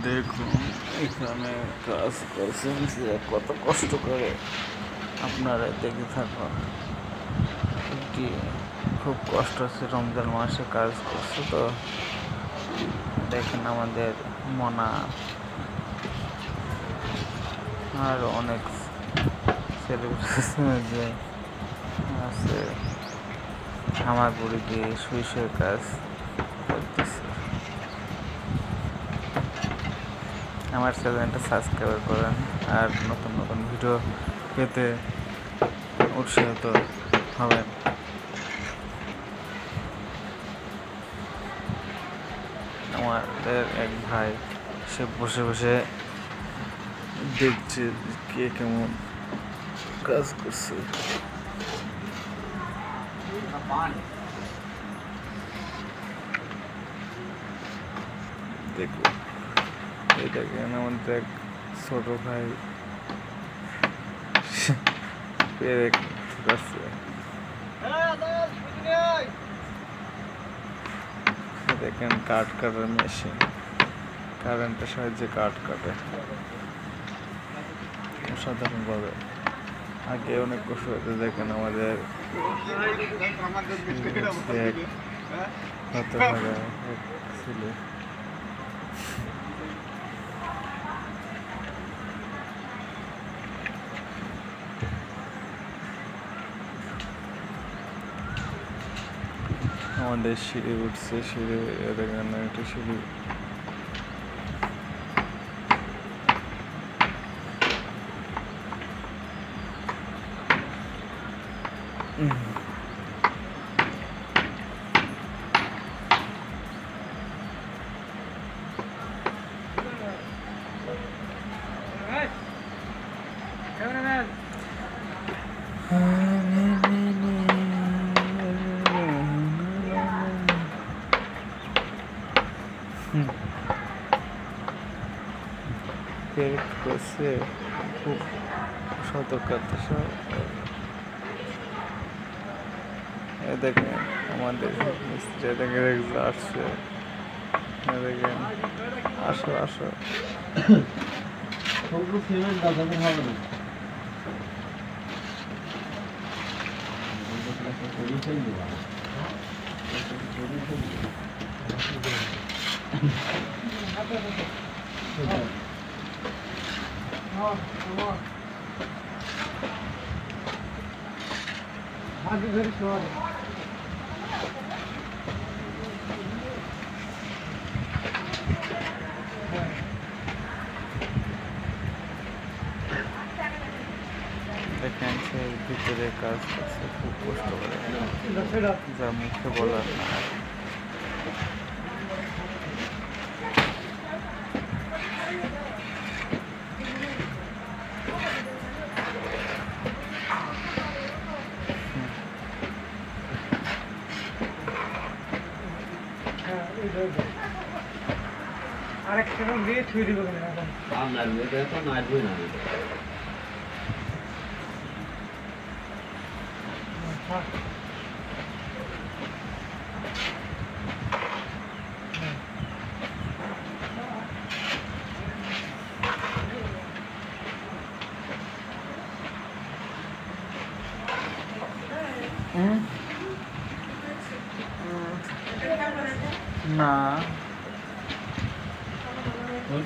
দেখুন, এখানে কাজ করছেন যে কত কষ্ট করে আপনারা দেখে থাকুন। একটি খুব কষ্ট হচ্ছে, রমজান মাসে কাজ করছে তো। দেখেন আমাদের মনা। আর অনেক সেলিব্রেশন যে আছে। হামাগুড়ি দিয়ে শুয়ে শুয়ে কাজ করতেছে। আমার চ্যানেলটা সাবস্ক্রাইব করেন আর নতুন নতুন ভিডিও পেতে উৎসাহিত হবেন। আমাদের এক ভাই, সে বসে বসে দেখছে কে কেমন কাজ করছে। দেখুন। এই দেখেন আমাদের এক ছোট ভাই। পেরে ঠুকাচ্ছে এই দেখেন কাঠ কাটার মেশিন। কারেন্টের সাহায্যে কাঠ কাটে। অসাধারণভাবে। আগে অনেক কষ্ট হতো দেখেন আমাদের। এক ছেলে। আমাদের সিঁড়ি উঠছে সিঁড়ি দেখেন একটা সিঁড়ি উম। হুম। পেরেক করছে খুব এ দেখেন আমাদের মিস্ত্রি দেখেন আসছে। এ দেখেন আসো আসো। সবগুলো সিমেন্ট দাদাদের হবে না আগে ধরে শোয়া দেখেন সে ভিতরে কাজ করছে খুব কষ্ট করে যা মুখে বলার না আরেকটা দিয়ে ছুঁয়ে দিব এখন আপনার মেয়েটা হ্যাঁ না। ওই